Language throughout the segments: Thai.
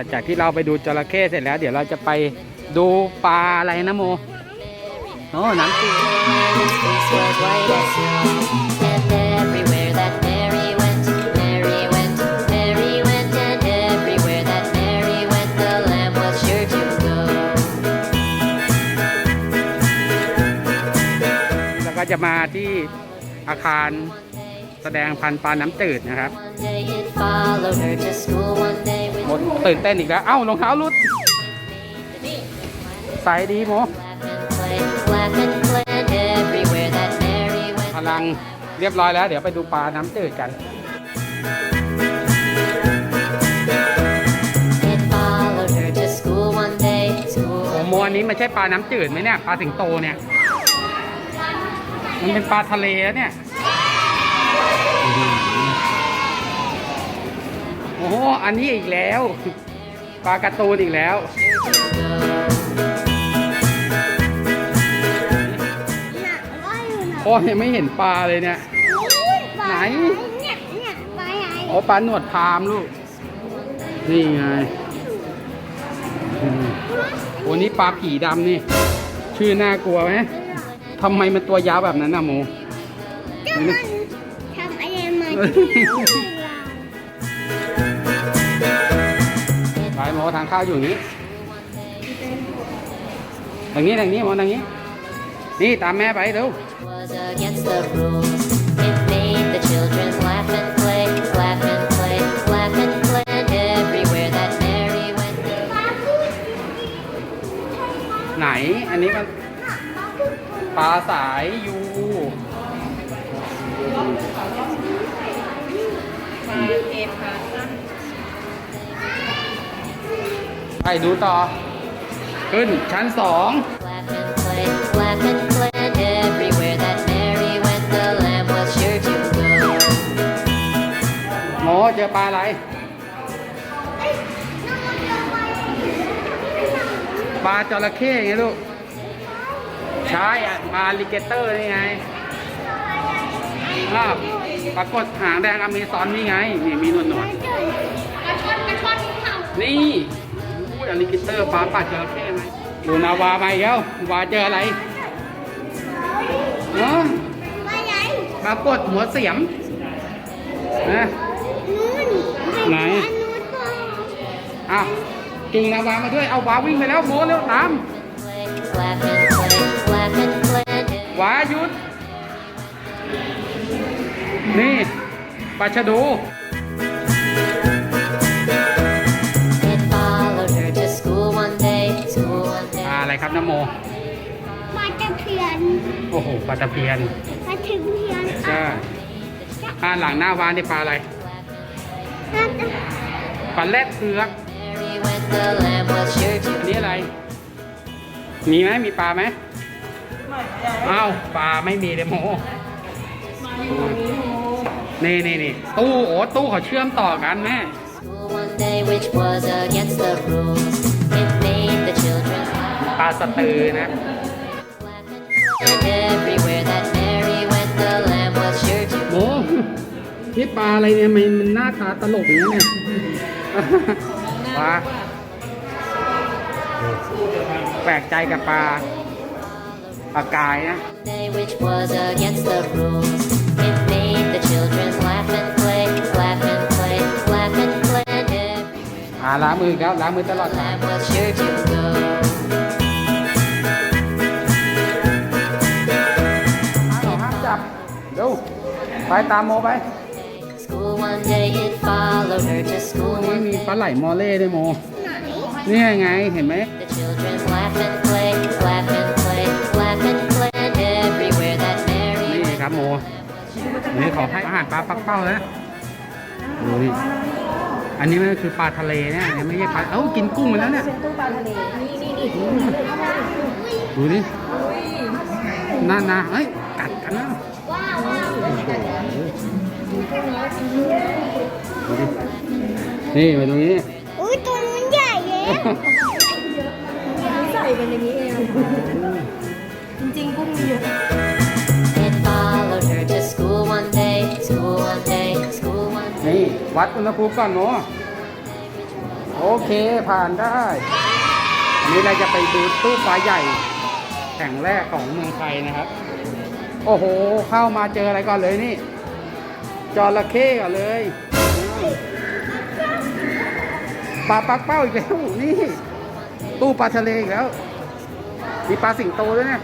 ลังจากที่เราไปดูจระเข้เสร็จแล้ว เดี๋ยวเราจะไปดูปลาอะไรนะโมโอ้น้ำจืด face was white as snow. And everywhere that Mary went, Mary went, Mary went, and everywhere that Mary went, the lamb was sure to go. แล้วก็จะมาที่อาคารแสดงพันธุ์ปลาน้ำจืดนะครับ One day it followed her to school. One day โม with ตื่นเต้นอีกแล้ว เอ้ารองเท้าหลุด ใส่ดีโม laugh and play, laugh and play, and everywhere that Mary พ went. ลังเรียบร้อยแล้ว เดี๋ยวไปดูปลาน้ำจืดกัน It followed her to school one day. School โอ้โมอันนี้มันใช่ปลาน้ำจืดไหมเนี่ย ปลาสิงโตเนี่ย มันเป็นปลาทะเลแล้วเนี่ย โอ้โหอันนี้อีกแล้วปลาการ์ตูนอีกแล้วพ่อยังไม่เห็นปลาเลยเนี่ยไหน เนี่ยเนี่ยปลาใหญ่อ๋อปลาหนวดพรามลูก นี่ไงอืมโอ้นี่ปลาผีดำนี่ ชื่อน่ากลัวไหมทำไมมันตัวยาวแบบนั้นนะโม ก็มันทำอะไรมา ไปโมทางเข้าวอยู่นี้ทางนี้ทางนี้โมทางนี้ นี่ตามแม่ไปเร็ว was against the rules. It made the children laugh and play, laugh and play, laugh and play, and everywhere that Mary went. ไหน อันนี้มันปลาสายยู ไปดูต่อ ขึ้นชั้นสอง Laugh and play, laugh and play, and everywhere that Mary went, the lamb was sure to go. โมเจอปลาอะไรปลาจระเข้ไงลูก ใช่อะปลาลิเกเตอร์นี่ไงอ้าวปรากฏหางแดงอเมซอนนี่ไง นี่มีหนวดหนวดๆนี่ อุ้ยอลิเกเตอร์ปลาปลาจระเข้ไหมดูนาวาไปแล้ววาเจออะไรเนาะปลาใหญ่ปรากฏหัวเสียมนะนู่นไหนอันนู้นก็อ้าวจูงนาวามาด้วย เอาวาวิ่งไปแล้วโมเร็วตาม Play, laugh and play, laugh and play, and วาหยุด นี่ปลาชะโดู ปลาตะเพียนโอ้โหปลาตะเพียนปลาถึงเพียนใช่อ่าหลังหน้าวานนี่ปลาอะไรน่าจะปลาแรดเผือก Mary went, the lamb was sure อัน to นี้อะไร มีไหมมีปลาไหมอ้าวปลาไม่มีเลยโมนี่นี่นี่ตู้โอ้ตู้เขาเชื่อมต่อกันแม่ school one day, which was against the rules. It made the children laugh ปลาสตือนะ and everywhere that Mary went, the lamb was sure to โมนี่ปลาอะไรเนี่ยมันมันหน้าตาตลกอย่างนี้ยเนี่ย ปลา แปลกใจกับปลาปลากายนะ day, which was against the rules. It made the children laugh and play, laugh and play, laugh and play, and everywhere อ่าล้างมือครับล้างมือตลอด the ทาง lamb was sure to go. เอาห้ามจับเร็วไปตามโมไป School one day, it followed her to school นี่ one มี day. ปลาไหลมอเล่ด้วยโมไหนนี่ไงเห็นไหม The children laugh and play, laugh and play, laugh and play, and everywhere that Mary นี่ครับโมนี่ขอให้อาหารปลาปักเป้านะดูนี่อันนี้มันคือปลาทะเลเนี่ยอันนี้ไม่ใช่ปลาเอ้ากินกุ้งไปแล้วเนี่ยดูนี่น่านาเอ้ยกัดกันนะว้าวว้าวดูดิ นี่มาตรงนี้ อุ้ยตัวนู้นใหญ่เลยใส่เป็นอย่างนี้เองจริงๆกุ้งมีเยอะ It followed her to school one day, school one day, school one day. นี่วัดอุณหภูมิก่อนโมโอเคผ่านได้อันนี้เราจะไปดูตู้ปลาใหญ่แข่งแรกของเมืองไทยนะครับ โอ้โห เข้ามาเจออะไรก่อนเลยนี่ จระเข้ก่อนเลยปลาปักเป้าอีกแล้วนี่ ตู้ปลาทะเลอีกแล้ว มีปลาสิงโตด้วยเนี่ย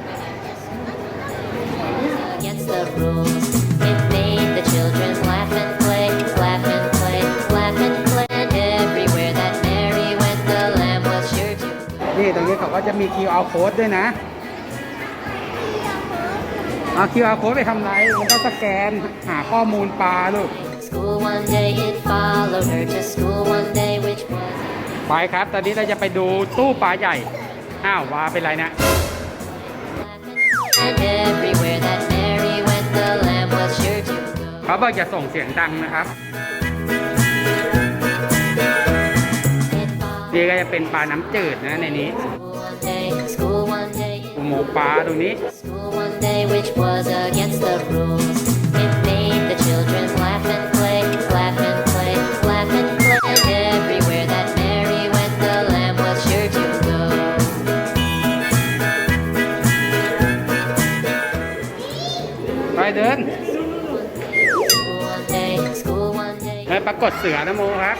against the rules. It made the children laugh and play, laugh and play, laugh and play. And everywhere that Mary went, the lamb was sure to. นี่ตรงนี้เขาก็จะมี QR code ด้วยนะ เอา QR code ไปทำไรมันก็สแกนหาข้อมูลปลาลูก School one day, it followed her to school one day, which was ไปครับ ตอนนี้เราจะไปดูตู้ปลาใหญ่ อ้าวว่าเป็นไรนะ and everywhere that Mary went, the lamb was sure to go. เขาบอกอย่าส่งเสียงดังนะครับ It followed นี่ก็จะเป็นปลาน้ำจืดนะในนี้ school one day, school one day, อุโมงค์ปลาตรงนี้ school one day, which was against the rules. It made the children laugh and play, laugh and play, laugh and play. And everywhere that Mary went, the lamb was sure to go. ไปเดิน School one day, school one day, ไปปรากฏเสือนะโมครับ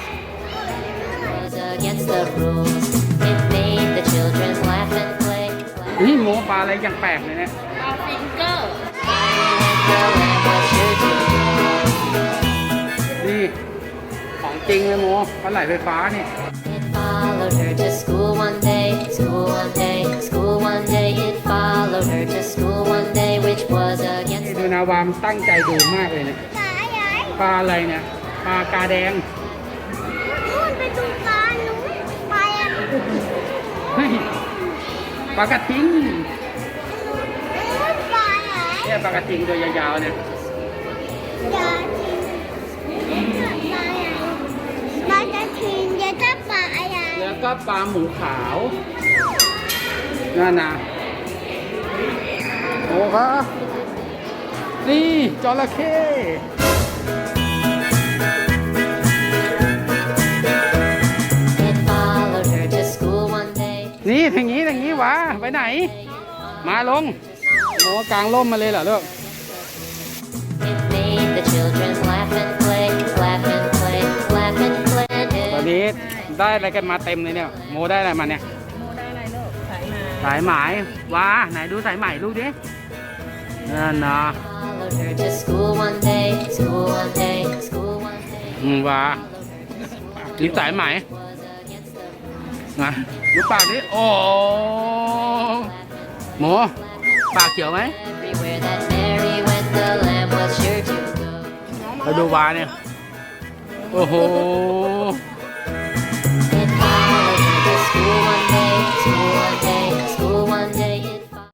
was against the rules. It made the children laugh and play, laugh นี่โมปลาอะไรอย่างแปลกเลยเนี่ย นี่ ของจริงเลยโมปลาไหลไฟฟ้านี่ It followed her to school one day, school one day, school one day. It followed her to school one day, which was นี่ against ดูนาวามตั้งใจดูมากเลยเนี่ยปลาใหญ่ปลาอะไรเนี่ยปลากาแดงนู่นไปดูปลาหนูปลาอะ เฮ้ยปลากระทิงนู่นปลาไหน เนี่ยปลากระทิงตัวยาวๆเนี่ยอย่าทิ้งปลาไหนปลาจะทิงอย่าจะปลาอะไรแล้วก็ปลาหมูขาวนั่นนะโอ้ครับนี่จระเข้นี่ทางนี้ทางนี้วะไปไหน มาลง โมกลางร่มมาเลยเหรอลูก It made the children laugh and play, laugh and play, laugh and play. And ตอนนี้ได้อะไรกันมาเต็มเลยเนี่ย โมได้อะไรมาเนี่ย โมได้อะไรลูกสายมาสายไหมว้าไหนดูสายไหมลูกดินั่นนะ followed her to school one day, school one day, school one day. อืมว้านี่สายไหม Was against the นะดูปากดิโอ้โม ปากเขียวไหมเราดูวาเนี่ย โอ้โห